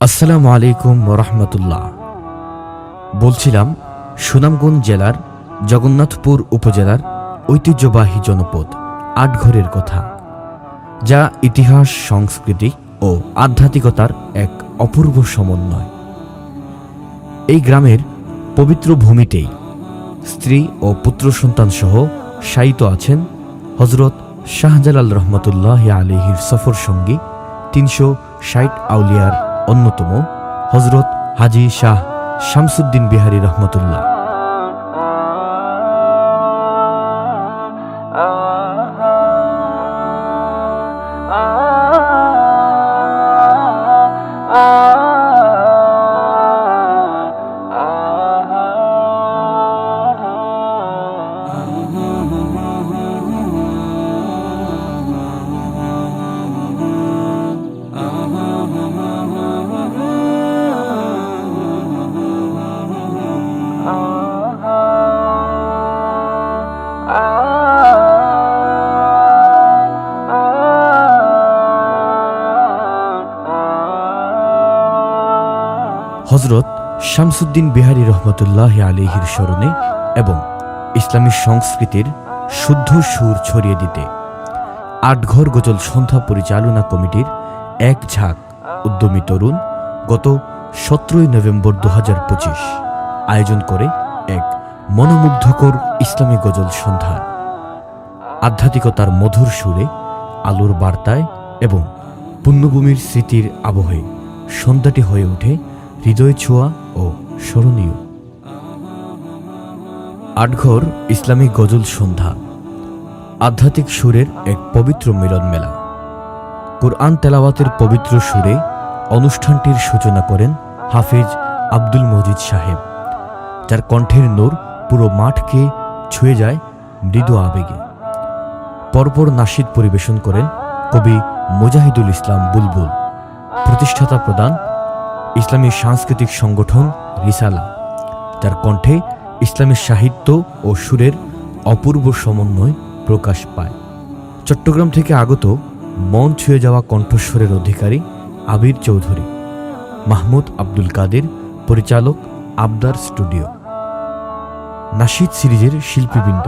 আসসালামু আলাইকুম রহমতুল্লাহ। বলছিলাম, সুনামগঞ্জ জেলার জগন্নাথপুর উপজেলার ঐতিহ্যবাহী জনপদ আটঘরের কথা, যা ইতিহাস, সংস্কৃতি ও আধ্যাত্মিকতার এক অপূর্ব সমন্বয়। এই গ্রামের পবিত্র ভূমিতেই স্ত্রী ও পুত্র সন্তান সহ শায়িত আছেন হজরত শাহজালাল রহমতুল্লাহ আলিহির সফর সঙ্গী তিনশো ষাট আউলিয়ার অন্যতম হজরত হাজি শাহ শামসুদ্দিন বিহারী রহমতুল্লাহ। হজরত শামসুদ্দিন বিহারী রহমতুল্লাহ আলিহির স্মরণে এবং ইসলামী সংস্কৃতির শুদ্ধ সুর ছড়িয়ে দিতে আটঘর গজল সন্ধ্যা পরিচালনা কমিটির এক ঝাঁক উদ্যমী তরুণ গত সতেরোই নভেম্বর দু হাজার পঁচিশ আয়োজন করে এক মনোমুগ্ধকর ইসলামী গজল সন্ধ্যা। আধ্যাত্মিকতার মধুর সুরে, আলোর বার্তায় এবং পুণ্যভূমির স্মৃতির আবহে সন্ধ্যাটি হয়ে ওঠে হৃদয় ছোঁয়া ও স্মরণীয়। আটঘর, ইসলামী গজল সন্ধ্যা। আধ্যাত্মিক সুরের এক পবিত্র মিলন মেলা। কোরআন তেলাওয়াতের পবিত্র সুরে অনুষ্ঠানটির সূচনা করেন হাফিজ আব্দুল মজিদ সাহেব, যার কণ্ঠের নূর পুরো মাঠকে ছুঁয়ে যায় মৃদু আবেগে। পরপর নাশিদ পরিবেশন করেন কবি মুজাহিদুল ইসলাম বুলবুল। প্রতিষ্ঠাতা প্রদান ইসলামী সাংস্কৃতিক সংগঠন রিসালা, যার কণ্ঠে ইসলামী সাহিত্য ও সুরের অপূর্ব সমন্বয় প্রকাশ পায়। চট্টগ্রাম থেকে আগত মন ছুঁয়ে যাওয়া কণ্ঠস্বরের অধিকারী আবির চৌধুরী, মাহমুদ আব্দুল কাদের পরিচালক আবদার স্টুডিও। নাশিদ সিরিজের শিল্পীবৃন্দ,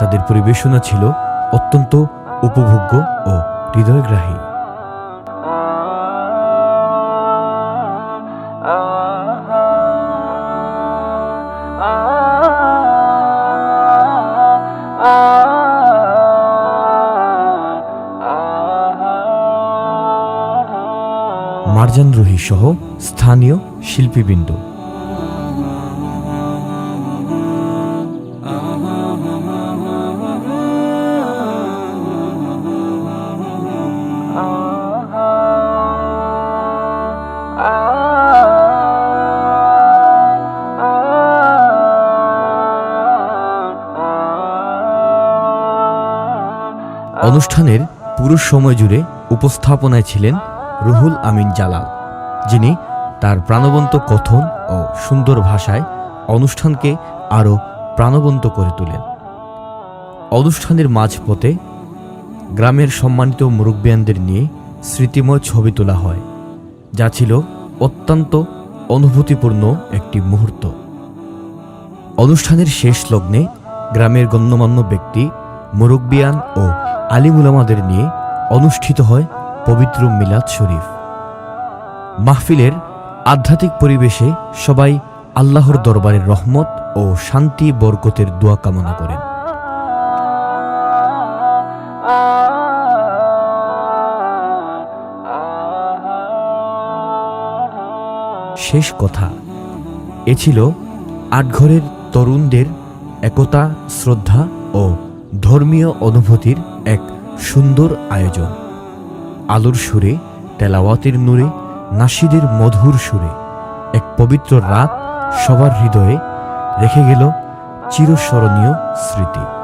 তাদের পরিবেশনা ছিল অত্যন্ত উপভোগ্য ও হৃদয়গ্রাহী। মারজান রুহি সহ স্থানীয় শিল্পীবৃন্দ। অনুষ্ঠানের পুরো সময় জুড়ে উপস্থাপনায় ছিলেন রুহুল আমিন জালাল, যিনি তার প্রাণবন্ত কথন ও সুন্দর ভাষায় অনুষ্ঠানকে আরও প্রাণবন্ত করে তোলেন। অনুষ্ঠানের মাঝপথে গ্রামের সম্মানিত মুরব্বিয়ানদের নিয়ে স্মৃতিময় ছবি তোলা হয়, যা ছিল অত্যন্ত অনুভূতিপূর্ণ একটি মুহূর্ত। অনুষ্ঠানের শেষ লগ্নে গ্রামের গণ্যমান্য ব্যক্তি, মুরব্বিয়ান ও আলিমুলামাদের নিয়ে অনুষ্ঠিত হয় পবিত্র মিলাদ শরীফ। মাহফিলের আধ্যাত্মিক পরিবেশে সবাই আল্লাহর দরবারের রহমত ও শান্তি, বরকতের দোয়া কামনা করেন। শেষ কথা, এ ছিল আটঘরের তরুণদের একতা, শ্রদ্ধা ও ধর্মীয় অনুভূতির এক সুন্দর আয়োজন। আলোর সুরে, তেলাওয়াতের নূরে, নাসিদের মধুর সুরে। এক পবিত্র রাত সবার হৃদয়ে রেখে গেল চিরস্মরণীয় স্মৃতি।